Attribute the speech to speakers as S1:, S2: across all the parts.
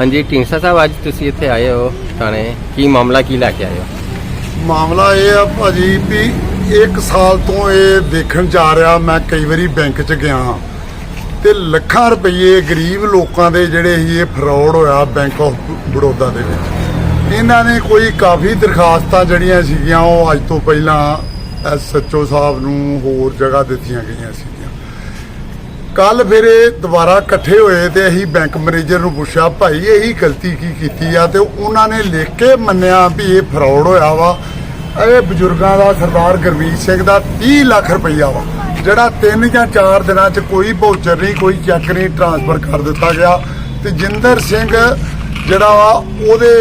S1: ਹਾਂਜੀ, ਢੀਂਡਸਾ ਸਾਹਿਬ, ਅੱਜ ਤੁਸੀਂ ਇੱਥੇ ਆਏ ਹੋ ਥਾਣੇ। ਕੀ ਮਾਮਲਾ, ਕੀ ਲੈ ਕੇ ਆਏ ਹੋ?
S2: ਮਾਮਲਾ ਇਹ ਆ ਭਾਜੀ ਵੀ ਇੱਕ ਸਾਲ ਤੋਂ ਇਹ ਦੇਖਣ ਜਾ ਰਿਹਾ, ਮੈਂ ਕਈ ਵਾਰੀ ਬੈਂਕ 'ਚ ਗਿਆ ਤੇ ਲੱਖਾਂ ਰੁਪਏ ਗਰੀਬ ਲੋਕਾਂ ਦੇ ਜਿਹੜੇ ਸੀ, ਇਹ ਫਰਾਡ ਹੋਇਆ ਬੈਂਕ ਆਫ ਬੜੌਦਾ ਦੇ ਵਿੱਚ। ਇਹਨਾਂ ਨੇ ਕੋਈ ਕਾਫੀ ਦਰਖਾਸਤਾਂ ਜਿਹੜੀਆਂ ਸੀਗੀਆਂ, ਉਹ ਅੱਜ ਤੋਂ ਪਹਿਲਾਂ ਐਸਐਚਓ ਸਾਹਿਬ ਨੂੰ ਹੋਰ ਜਗ੍ਹਾ ਦਿੱਤੀਆਂ ਗਈਆਂ ਸੀ। ਕੱਲ ਫਿਰ ਇਹ ਦੁਬਾਰਾ ਇਕੱਠੇ ਹੋਏ ਤੇ ਅਸੀਂ ਬੈਂਕ ਮੈਨੇਜਰ ਨੂੰ ਪੁੱਛਿਆ, ਭਾਈ, ਇਹੀ ਗਲਤੀ ਕੀ ਕੀਤੀ ਆ? ਤੇ ਉਹਨਾਂ ਨੇ ਲਿਖ ਕੇ ਮੰਨਿਆ ਵੀ ਇਹ ਫਰਾਡ ਹੋਇਆ ਵਾ। ਇਹ ਬਜ਼ੁਰਗਾਂ ਦਾ ਸਰਦਾਰ ਗੁਰਮੀਤ ਸਿੰਘ ਦਾ 30 ਲੱਖ ਰੁਪਈਆ ਵਾ, ਜਿਹੜਾ 3 ਜਾਂ 4 ਦਿਨਾਂ 'ਚ ਕੋਈ ਵoucher ਨਹੀਂ, ਕੋਈ ਚੈੱਕ ਨਹੀਂ ਟ੍ਰਾਂਸਫਰ ਕਰ ਦਿੱਤਾ ਗਿਆ। ਤੇ ਜਿੰਦਰ ਸਿੰਘ ਜਿਹੜਾ ਵਾ, ਉਹਦੇ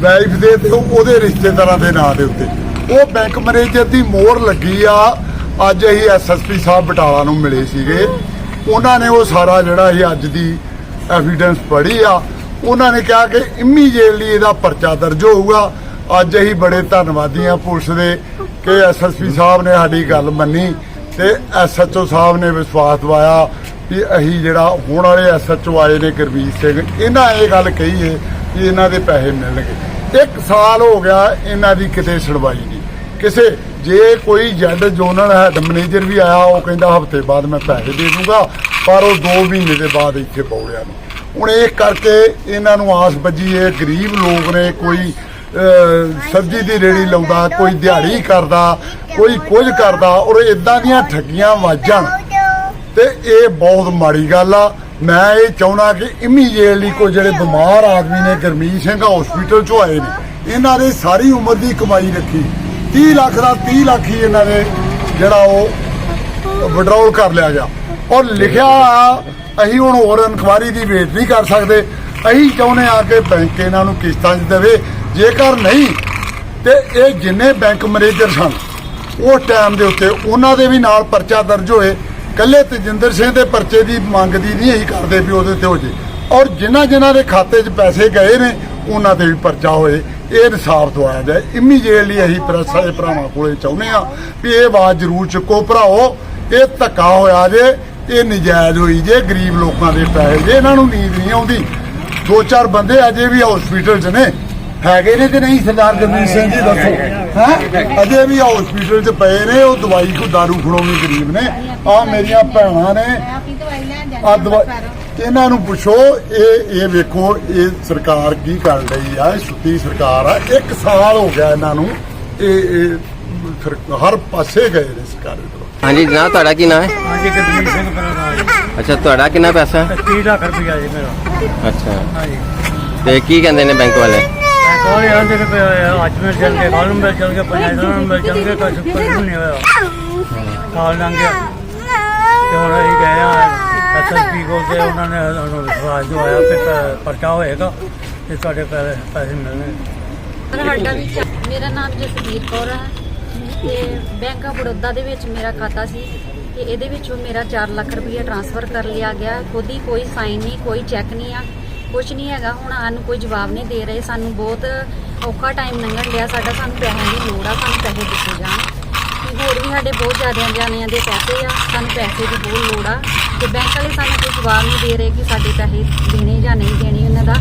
S2: ਵਾਈਫ ਦੇ ਤੇ ਉਹਦੇ ਰਿਸ਼ਤੇਦਾਰਾਂ ਦੇ ਨਾਂ ਦੇ ਉੱਤੇ। ਉਹ ਬੈਂਕ ਮੈਨੇਜਰ ਦੀ ਮੋਹਰ ਲੱਗੀ ਆ ਅੱਜ ਅਸੀਂ ਐਸਐਸਪੀ ਸਾਹਿਬ ਬਟਾਲਾ ਨੂੰ ਮਿਲੇ ਸੀਗੇ। ਉਹਨਾਂ ਨੇ ਉਹ ਸਾਰਾ ਜਿਹੜਾ ਇਹ ਅੱਜ ਦੀ ਐਵੀਡੈਂਸ ਪੜ੍ਹੀ ਆ, ਉਹਨਾਂ ਨੇ ਕਿਹਾ ਕਿ ਇਮੀਡੀਏਟਲੀ ਇਹਦਾ ਪਰਚਾ ਦਰਜ ਹੋਊਗਾ। ਅੱਜ ਅਸੀਂ ਬੜੇ ਧੰਨਵਾਦੀ ਆ ਪੁਲਿਸ ਦੇ ਕਿ ਐਸਐਸਪੀ ਸਾਹਿਬ ਨੇ ਸਾਡੀ ਗੱਲ ਮੰਨੀ ਤੇ ਐਸਐਚਓ ਸਾਹਿਬ ਨੇ ਵਿਸ਼ਵਾਸ ਦਿਵਾਇਆ ਕਿ ਅਸੀਂ ਜਿਹੜਾ ਹੁਣ ਵਾਲੇ ਐਸਐਚਓ ਆਏ ਨੇ ਗੁਰਬੀਰ ਸਿੰਘ, ਇਹਨਾਂ ਇਹ ਗੱਲ ਕਹੀ ਹੈ ਕਿ ਇਹਨਾਂ ਦੇ ਪੈਸੇ ਮਿਲਣਗੇ। ਇੱਕ ਸਾਲ ਹੋ ਗਿਆ ਇਹਨਾਂ ਦੀ ਕਿਤੇ ਸੁਣਵਾਈ ਨਹੀਂ। ਕਿਸੇ ਜੇ ਕੋਈ ਜੈਡ ਜ਼ੋਨਲ ਹੈਡ ਮੈਨੇਜਰ ਵੀ ਆਇਆ, ਉਹ ਕਹਿੰਦਾ ਹਫ਼ਤੇ ਬਾਅਦ ਮੈਂ ਪੈਸੇ ਦੇ ਦੂੰਗਾ, ਪਰ ਉਹ 2 ਮਹੀਨੇ ਦੇ ਬਾਅਦ ਇੱਥੇ ਪੌੜਿਆ ਨੂੰ। ਹੁਣ ਇਹ ਕਰਕੇ ਇਹਨਾਂ ਨੂੰ ਆਸ ਵੱਜੀ, ਇਹ ਗਰੀਬ ਲੋਕ ਨੇ, ਕੋਈ ਸਬਜ਼ੀ ਦੀ ਰੇੜੀ ਲਾਉਂਦਾ, ਕੋਈ ਦਿਹਾੜੀ ਕਰਦਾ, ਕੋਈ ਕੁਝ ਕਰਦਾ, ਔਰ ਇਦਾਂ ਦੀਆਂ ਠੱਗੀਆਂ ਵਾਜਾਂ ਤੇ ਇਹ ਬਹੁਤ ਮਾੜੀ ਗੱਲ ਆ। ਮੈਂ ਇਹ ਚਾਹੁੰਦਾ ਕਿ ਇਮੀਡੀਏਟਲੀ ਕੋਈ ਜਿਹੜੇ ਬਿਮਾਰ ਆਦਮੀ ਨੇ, ਗਰਮੀਤ ਸਿੰਘ ਹਸਪੀਟਲ ਚੋਂ ਆਏ ਨੇ, ਇਹਨਾਂ ਨੇ ਸਾਰੀ ਉਮਰ ਦੀ ਕਮਾਈ ਰੱਖੀ। 30 ਲੱਖ ਦਾ 30 ਲੱਖ ਹੀ ਇਹਨਾਂ ਨੇ ਜਿਹੜਾ ਉਹ ਵਿਡਰਾਅਲ ਕਰ ਲਿਆ ਗਿਆ। ਔਰ ਲਿਖਿਆ ਆ, ਅਸੀਂ ਹੁਣ ਹੋਰ ਇਨਕੁਆਰੀ ਦੀ ਵੇਟ ਨਹੀਂ ਕਰ ਸਕਦੇ। ਅਸੀਂ ਚਾਹੁੰਦੇ ਆ ਕਿ ਬੈਂਕ ਇਹਨਾਂ ਨੂੰ ਕਿਸ਼ਤਾਂ 'ਚ ਦੇਵੇ। ਜੇਕਰ ਨਹੀਂ ਤੇ ਇਹ ਜਿੰਨੇ ਬੈਂਕ ਮੈਨੇਜਰ ਸਨ ਉਹ ਟਾਈਮ ਦੇ ਉੱਤੇ ਉਹਨਾਂ ਦੇ ਵੀ ਨਾਲ ਪਰਚਾ ਦਰਜ ਹੋਏ। ਕੱਲੇ ਤਜਿੰਦਰ ਸਿੰਘ ਦੇ ਪਰਚੇ ਦੀ ਮੰਗ ਦੀ ਨਹੀਂ ਅਸੀਂ ਕਰਦੇ ਵੀ ਉਹਦੇ ਤੇ ਹੋ ਜੇ। ਔਰ ਜਿਨ੍ਹਾਂ ਜਿਨ੍ਹਾਂ ਦੇ ਖਾਤੇ 'ਚ ਪੈਸੇ ਗਏ ਨੇ ਉਹਨਾਂ ਤੇ ਵੀ ਪਰਚਾ ਹੋਏ, ਇਹ ਇਨਸਾਫ ਦਵਾਇਆ ਜਾਏ। ਇਮੀਡੀਏਟਲੀ ਅਸੀਂ ਪ੍ਰੈਸ ਵਾਲੇ ਭਰਾਵਾਂ ਕੋਲੇ ਚਾਹੁੰਦੇ ਆ ਵੀ ਇਹ ਆਵਾਜ਼ ਜ਼ਰੂਰ ਚੁੱਕੋ। ਭਰਾਓ ਇਹ ਧੱਕਾ ਹੋਇਆ ਜੇ, ਇਹ ਨਜਾਇਜ਼ ਹੋਈ ਜੇ, ਗਰੀਬ ਲੋਕਾਂ ਦੇ ਪੈਸੇ ਜੇ, ਇਹਨਾਂ ਨੂੰ ਨੀਂਦ ਨਹੀਂ ਆਉਂਦੀ। ਦੋ ਚਾਰ ਬੰਦੇ ਅਜੇ ਵੀ ਹਸਪੀਟਲ 'ਚ ਨੇ। ਹੈਗੇ ਨੇ ਕਿ ਨਹੀਂ, ਸਰਦਾਰ ਗੁਰਮੀਤ ਸਿੰਘ ਜੀ, ਦੱਸੋ। ਹੈ? ਅਜੇ ਵੀ ਹਸਪੀਟਲ 'ਚ ਪਏ ਨੇ, ਉਹ ਦਵਾਈ ਕੋ ਦਾਰੂ ਖੜਾਉਣੀ ਗਰੀਬ ਨੇ। ਆ ਮੇਰੀਆਂ ਭੈਣਾਂ ਨੇ। ਆ ਦਵਾਈ ਇਹਨਾਂ ਨੂੰ ਪੁੱਛੋ ਇਹ ਇਹ ਵੇਖੋ ਇਹ ਸਰਕਾਰ ਕੀ ਕਰ ਰਹੀ ਆ ਇਹ ਸੁੱਤੀ ਸਰਕਾਰ ਆ। ਇੱਕ ਸਾਲ ਹੋ ਗਿਆ ਇਹਨਾਂ ਨੂੰ ਇਹ ਹਰ ਪਾਸੇ ਗਏ ਨੇ ਸਰਕਾਰੀ ਵੱਲੋਂ
S1: ਹਾਂਜੀ ਜਨਾਬ ਤੁਹਾਡਾ ਕੀ ਨਾਮ ਹੈ?
S3: ਹਾਂਜੀ ਗੁਰਮੀਤ ਸਿੰਘ ਮੇਰਾ ਨਾਮ ਹੈ
S1: ਅੱਛਾ ਤੁਹਾਡਾ ਕਿੰਨਾ ਪੈਸਾ? ਹੈ?
S3: 30 ਲੱਖ ਰੁਪਇਆ ਜੀ ਮੇਰਾ।
S1: ਅੱਛਾ।
S3: ਹਾਂਜੀ।
S1: ਤੇ ਕੀ ਕਹਿੰਦੇ ਨੇ ਬੈਂਕ ਵਾਲੇ?
S3: ਮੈਂ ਕੋਲ ਆਂਦੇ ਕਿ ਵੀ ਅੱਜ ਮਿਲ ਜਾਣਗੇ ਕੱਲ ਮਿਲ ਜਾਣਗੇ ਪੰਜਾਂ ਦਿਨਾਂ ਨੂੰ ਮਿਲ ਜਾਣਗੇ ਕੁਝ ਕੁਝ ਨਹੀਂ ਹੋਇਆ। ਸਾਲ ਲੰਘ ਗਿਆ। ਤੇ ਹੁਣ ਗਏ ਆ। ਐਸਐਸਪੀ ਕੋਲ ਤੇ ਉਹਨਾਂ ਨੇ ਸਾਨੂੰ ਵਿਸ਼ਵਾਸ ਦਵਾਇਆ ਕਿ ਪ- ਪਰਚਾ ਹੋਏਗਾ ਤੇ ਤੁਹਾਡੇ ਪੈਸੇ ਪੈਸੇ ਮਿਲਣਗੇ
S4: ਸਾਡਾ ਵੀ ਚਾ- ਮੇਰਾ ਨਾਮ ਜਸਵੀਰ ਕੌਰ ਹੈ ਤੇ ਬੈਂਕ ਆਫ ਬੜੌਦਾ ਦੇ ਵਿੱਚ ਮੇਰਾ ਖਾਤਾ ਸੀ ਤੇ ਇਹਦੇ ਵਿੱਚੋਂ ਮੇਰਾ 4 ਲੱਖ ਰੁਪਏ ਟ੍ਰਾਂਸਫਰ ਕਰ ਲਿਆ ਗਿਆ। ਖੁਦ ਹੀ ਕੋਈ ਸਾਈਨ ਨਹੀਂ, ਕੋਈ ਚੈੱਕ ਨਹੀਂ ਆ ਕੁਝ ਨਹੀਂ ਹੈਗਾ। ਹੁਣ ਸਾਨੂੰ ਕੋਈ ਜਵਾਬ ਨਹੀਂ ਦੇ ਰਹੇ। ਸਾਨੂੰ ਬਹੁਤ ਔਖਾ ਟਾਈਮ ਲੰਘਣ ਡਿਆ। ਸਾਡਾ ਸਾਨੂੰ ਪੈਸਿਆਂ ਦੀ ਲੋੜ ਆ, ਸਾਨੂੰ ਪੈਸੇ ਦਿੱਤੇ ਜਾਣ। ਤੇ ਹੋਰ ਵੀ ਸਾਡੇ ਬਹੁਤ ਜ਼ਿਆਦਾ ਜਾਣਿਆਂ ਦੇ ਪੈਸੇ ਆ। ਸਾਨੂੰ ਪੈਸੇ ਦੀ ਬਹੁਤ ਲੋੜ ਆ। ਤੇ ਬੈਂਕ ਵਾਲੇ ਸਾਨੂੰ ਕੋਈ ਜਵਾਬ ਨਹੀਂ ਦੇ ਰਹੇ ਕਿ ਸਾਡੇ ਪੈਸੇ ਦੇਣੇ ਜਾਂ ਨਹੀਂ ਦੇਣੇ, ਉਹਨਾਂ ਦਾ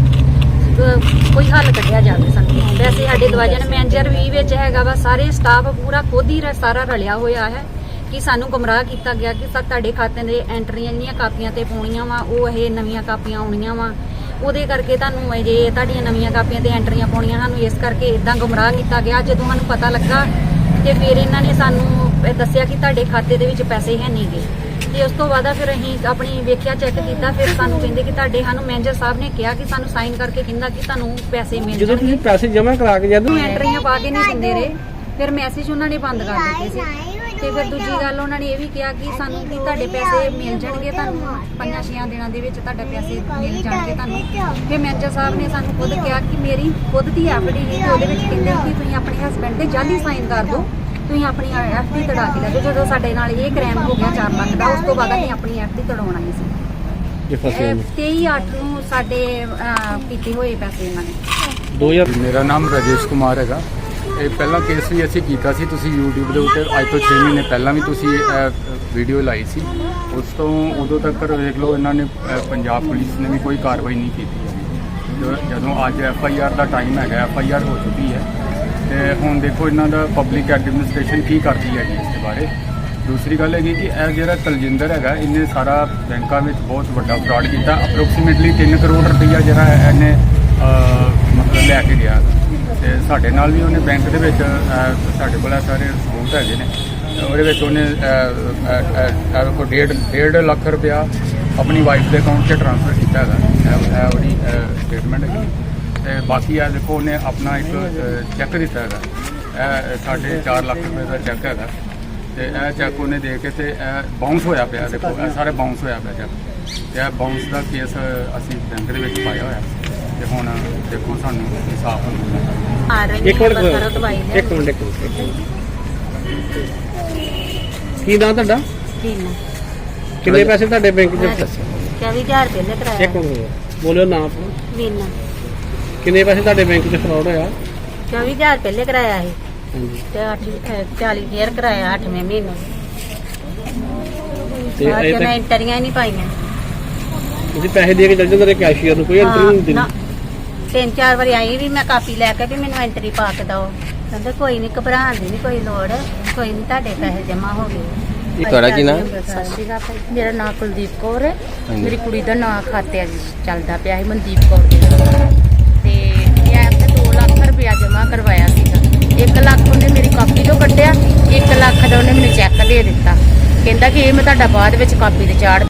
S4: ਕੋਈ ਹੱਲ ਕੱਢਿਆ ਜਾਵੇ ਸਾਨੂੰ। ਵੈਸੇ ਸਾਡੇ ਦਵਾਜਨ ਮੈਨੇਜਰ ਵੀ ਵਿੱਚ ਹੈਗਾ ਵਾ, ਸਾਰੇ ਸਟਾਫ ਪੂਰਾ ਖੁਦ ਹੀ ਸਾਰਾ ਰਲਿਆ ਹੋਇਆ ਹੈ ਕਿ ਸਾਨੂੰ ਗੁੰਮਰਾਹ ਕੀਤਾ ਗਿਆ ਕਿ ਸਾ, ਤੁਹਾਡੇ ਖਾਤੇ ਦੇ ਐਂਟਰੀਆਂ ਜਿਹੜੀਆਂ ਕਾਪੀਆਂ ਤੇ ਪਾਉਣੀਆਂ ਵਾ, ਉਹ ਇਹ ਨਵੀਆਂ ਕਾਪੀਆਂ ਆਉਣੀਆਂ ਵਾ। ਉਹਦੇ ਕਰਕੇ ਤੁਹਾਨੂੰ ਇਹ ਜੇ ਤੁਹਾਡੀਆਂ ਨਵੀਆਂ ਕਾਪੀਆਂ ਤੇ ਐਂਟਰੀਆਂ ਪਾਉਣੀਆਂ, ਸਾਨੂੰ ਇਸ ਕਰਕੇ ਇਦਾਂ ਗੁੰਮਰਾਹ ਕੀਤਾ ਗਿਆ। ਜਦੋਂ ਸਾਨੂੰ ਪਤਾ ਲੱਗਾ ਤੇ ਫਿਰ ਇਹਨਾਂ ਨੇ ਸਾਨੂੰ ਦੱਸਿਆ ਕਿ ਤੁਹਾਡੇ ਖਾਤੇ ਦੇ ਵਿੱਚ ਪੈਸੇ ਹੈ ਨਹੀਂਗੇ। ਤੇ ਉਸ ਤੋਂ ਬਾਅਦ ਫਿਰ ਅਸੀਂ ਆਪਣੀ ਵੇਖਿਆ ਚੈੱਕ ਕੀਤਾ ਫਿਰ ਸਾਨੂੰ ਕਹਿੰਦੇ ਕਿ ਤੁਹਾਡੇ ਸਾਨੂੰ ਮੈਨੇਜਰ ਸਾਹਿਬ ਨੇ ਕਿਹਾ ਕਿ ਸਾਨੂੰ ਸਾਈਨ ਕਰਕੇ ਕਹਿੰਦਾ ਕਿ ਤੁਹਾਨੂੰ ਪੈਸੇ ਮਿਲ
S5: ਜਦੋਂ
S4: ਜਾਣਗੇ।
S5: ਤੁਸੀਂ ਪੈਸੇ ਜਮ੍ਹਾਂ ਕਰਾ ਕੇ ਜਦੋਂ
S4: ਐਂਟਰੀਆਂ ਪਾ ਕੇ ਨਹੀਂ ਦਿੰਦੇ ਰਹੇ। ਫਿਰ ਮੈਸੇਜ ਉਹਨਾਂ ਨੇ ਬੰਦ ਕਰ ਦਿੱਤੇ ਸੀ। ਤੇ ਫਿਰ ਦੂਜੀ ਗੱਲ ਉਹਨਾਂ ਨੇ ਇਹ ਵੀ ਕਿਹਾ ਕਿ ਸਾਨੂੰ ਕਿ ਤੁਹਾਡੇ ਪੈਸੇ ਮਿਲ ਜਾਣਗੇ ਤੁਹਾਨੂੰ ਪੰਜਾਂ ਛੇਆਂ ਦਿਨਾਂ ਦੇ ਵਿੱਚ ਤੁਹਾਡੇ ਪੈਸੇ ਮਿਲ ਜਾਣਗੇ ਤੁਹਾਨੂੰ। ਫਿਰ ਮੈਨੇਜਰ ਸਾਹਿਬ ਨੇ ਸਾਨੂੰ ਖੁਦ ਕਿਹਾ ਕਿ ਮੇਰੀ ਖੁਦ ਦੀ ਐਫਡੀ ਹੈ ਤੇ ਉਹਦੇ ਵਿੱਚ ਕਹਿੰਦੇ ਕਿ ਤੁਸੀਂ ਆਪਣੇ ਹਸਬੰਡ ਦੇ ਜਾਲੀ ਸਾਈਨ ਕਰ ਦਿਓ। ਤੁਸੀਂ ਆਪਣੀ ਐਫਡੀ ਤੜਾ ਕੇ ਲੈ ਜਾਓ। ਜਦੋਂ ਸਾਡੇ ਨਾਲ ਇਹ ਕ੍ਰਾਈਮ ਹੋ ਗਿਆ 4 ਲੱਖ ਦਾ ਉਸ ਤੋਂ ਬਾਅਦ ਅਸੀਂ ਆਪਣੀ ਐਫਡੀ ਤੜਾਉਣਾ ਨਹੀਂ ਸੀ।
S5: ਜੇ ਫਸੇ
S4: ਇਹ 23 8 ਨੂੰ ਸਾਡੇ ਅਹ, ਕੀਤੇ ਹੋਏ ਪੈਸੇ ਇਹਨਾਂ ਨੇ।
S5: 2000
S6: ਮੇਰਾ ਨਾਮ ਰਾਜੇਸ਼ ਕੁਮਾਰ ਹੈਗਾ। ਇਹ ਪਹਿਲਾ ਕੇਸ ਵੀ ਅਸੀਂ ਕੀਤਾ ਸੀ ਤੁਸੀਂ YouTube ਦੇ ਉੱਤੇ ਅੱਜ ਤੋਂ 6 ਮਹੀਨੇ ਪਹਿਲਾਂ ਵੀ ਤੁਸੀਂ ਵੀਡੀਓ ਲਾਈ ਸੀ। ਉਸ ਤੋਂ ਉਦੋਂ ਤੱਕ ਵੇਖ ਲਓ ਇਹਨਾਂ ਨੇ ਅਹ, ਪੰਜਾਬ ਪੁਲਿਸ ਨੇ ਵੀ ਕੋਈ ਕਾਰਵਾਈ ਨਹੀਂ ਕੀਤੀ। ਹੈਗੀ। ਜੋ- ਜਦੋਂ ਅੱਜ ਐਫ ਆਈ ਆਰ ਦਾ ਟਾਈਮ ਹੈਗਾ ਐਫ ਆਈ ਆਰ ਹੋ ਚੁੱਕੀ ਹੈ। ਤੇ ਹੁਣ ਦੇਖੋ ਇਹਨਾਂ ਦਾ ਪਬਲਿਕ ਐਡਮਿਨਿਸਟ੍ਰੇਸ਼ਨ ਕੀ ਕਰਦੀ ਹੈਗੀ ਇਸ ਦੇ ਬਾਰੇ। ਦੂਸਰੀ ਗੱਲ ਹੈਗੀ ਕਿ ਇਹ ਜਿਹੜਾ ਤਲਜਿੰਦਰ ਹੈਗਾ ਇਹਨੇ ਸਾਰਾ ਬੈਂਕਾਂ ਵਿੱਚ ਬਹੁਤ ਵੱਡਾ ਫਰਾਡ ਕੀਤਾ। ਅਪਰੋਕਸੀਮੇਟਲੀ 3 ਕਰੋੜ ਰੁਪਈਆ ਜਿਹੜਾ ਇਹਨੇ ਮਤਲਬ ਲੈ ਕੇ ਗਿਆ। ਤੇ ਸਾਡੇ ਨਾਲ ਵੀ ਉਹਨੇ ਬੈਂਕ ਦੇ ਵਿੱਚ ਸਾਡੇ ਕੋਲ ਸਾਰੇ ਸਬੂਤ ਹੈਗੇ ਨੇ। ਉਹਦੇ ਵਿੱਚ ਉਹਨੇ ਅਹ, ਅਹ, ਅਹ, ਡੇਢ ਡੇਢ ਲੱਖ ਰੁਪਇਆ ਆਪਣੀ ਵਾਈਫ ਦੇ ਅਕਾਊਂਟ 'ਚ ਟ੍ਰਾਂਸਫਰ ਕੀਤਾ ਹੈਗਾ। ਇਹ ਉਹਦੀ ਸਟੇਟਮੈਂਟ ਹੈਗੀ। ਤੇ ਬਾਕੀ ਆ ਦੇਖੋ ਉਹਨੇ ਆਪਣਾ ਇੱਕ ਚੈੱਕ ਦਿੱਤਾ ਹੈਗਾ। ਇਹ ਸਾਡੇ 4 ਲੱਖ ਰੁਪਏ ਦਾ ਚੈੱਕ ਹੈਗਾ। ਤੇ ਇਹ ਚੈੱਕ ਉਹਨੇ ਦੇ ਕੇ ਤੇ ਇਹ ਬਾਉਂਸ ਹੋਇਆ ਪਿਆ ਦੇਖੋ ਇਹ ਸਾਰੇ ਬਾਉਂਸ ਹੋਇਆ ਪਿਆ ਚੈੱਕ ਤੇ ਇਹ ਬਾਉਂਸ ਦਾ ਕੇਸ ਅਸੀਂ ਬੈਂਕ ਦੇ ਵਿੱਚ ਪਾਇਆ ਹੋਇਆ। ਤੇ ਹੁਣ ਦੇਖੋ ਸਾਨੂੰ ਇਨਸਾਫ ਮਿਲਣਾ
S7: ਆ ਰਹੀ
S5: ਇੱਕ ਮਿੰਟ
S7: ਬਸ ਦਵਾਈ ਲੈ
S5: ਇੱਕ ਮਿੰਟ ਇੱਕ ਮਿੰਟ। ਕੀ ਨਾਂ ਤੁਹਾਡਾ?
S7: ਤਿੰਨ
S5: ਕਿੰਨੇ ਪੈਸੇ ਤੁਹਾਡੇ ਬੈਂਕ 'ਚ?
S7: 24000 ਰੁਪਏ ਲੈ ਕਰਾਇਆ।
S5: ਇੱਕ ਮਿੰਟ ਬੋਲਿਓ ਨਾਂ ਆਪਣਾ।
S7: ਮਹੀਨਾ
S5: ਕਿੰਨੇ ਪੈਸੇ ਤੁਹਾਡੇ ਬੈਂਕ 'ਚ ਫਰਾਡ ਹੋਇਆ?
S7: 24000 ਪਹਿਲੇ ਕਰਾਇਆ ਸੀ।
S5: ਹਾਂਜੀ।
S7: ਤੇ 8 40 ਫੇਰ ਕਰਾਇਆ 8ਵੇਂ ਮਹੀਨੇ।
S5: ਤੇ
S7: ਬਾਅਦ
S5: ਅਜੇ
S7: ਚ ਮੈਂ
S5: ਤੱਕ
S7: ਇੰਟਰੀਆਂ ਹੀ ਨਹੀਂ ਪਾਈਆਂ।
S5: ਤੁਸੀਂ ਪੈਸੇ ਦੇ ਕੇ ਚੱਲ ਜਾਂਦੇ ਨੇ ਕੈਸ਼ੀਅਰ ਨੂੰ ਕੋਈ ਐਂਟਰੀ ਨਹੀਂ
S7: ਨਾ।
S5: ਦਿੰਦੀ
S7: ਤਿੰਨ ਚਾਰ ਵਾਰੀ ਆਈ ਵੀ ਮੈਂ ਕਾਪੀ ਲੈ ਕੇ ਵੀ ਮੈਨੂੰ ਐਂਟਰੀ ਪਾ ਕੇ ਦਿਓ। ਕਹਿੰਦੇ ਕੋਈ ਨਹੀਂ ਘਬਰਾਉਣ ਦੀ ਨਹੀਂ ਕੋਈ ਲੋੜ। ਕੋਈ ਨਹੀਂ ਤੁਹਾਡੇ ਪੈਸੇ ਜਮ੍ਹਾਂ ਹੋ ਗਏ।
S8: ਤੁਹਾਡਾ ਕੀ ਨਾਮ?
S9: ਸਤਿ ਸ਼੍ਰੀ ਅਕਾਲ ਭਾਈ। ਮੇਰਾ ਨਾਮ ਕੁਲਦੀਪ ਕੌਰ ਹੈ।
S8: ਹਾਂਜੀ।
S9: ਮੇਰੀ ਕੁੜੀ ਦਾ ਨਾਮ ਖਾਤੇ ਵਿੱਚ ਚੱਲਦਾ ਪਿਆ ਸੀ ਮਨਦੀਪ ਕੌਰ ਦੇ ਤੇ ਇਹ ਤੇ 2 ਲੱਖ ਰੁਪਇਆ ਜਮ੍ਹਾਂ ਕਰਵਾਇਆ ਸੀਗਾ। 1 ਲੱਖ ਉਹਨੇ ਮੇਰੀ ਕਾਪੀ ਤੋਂ ਕੱਢਿਆ 1 ਲੱਖ ਦਾ ਉਹਨੇ ਮੈਨੂੰ ਚੈੱਕ ਦੇ ਦਿੱਤਾ। ਕਹਿੰਦਾ ਕਿ ਇਹ ਮੈਂ ਤੁਹਾਡਾ ਬਾਅਦ ਵਿੱਚ ਕਾਪੀ ਤੇ ਚਾੜ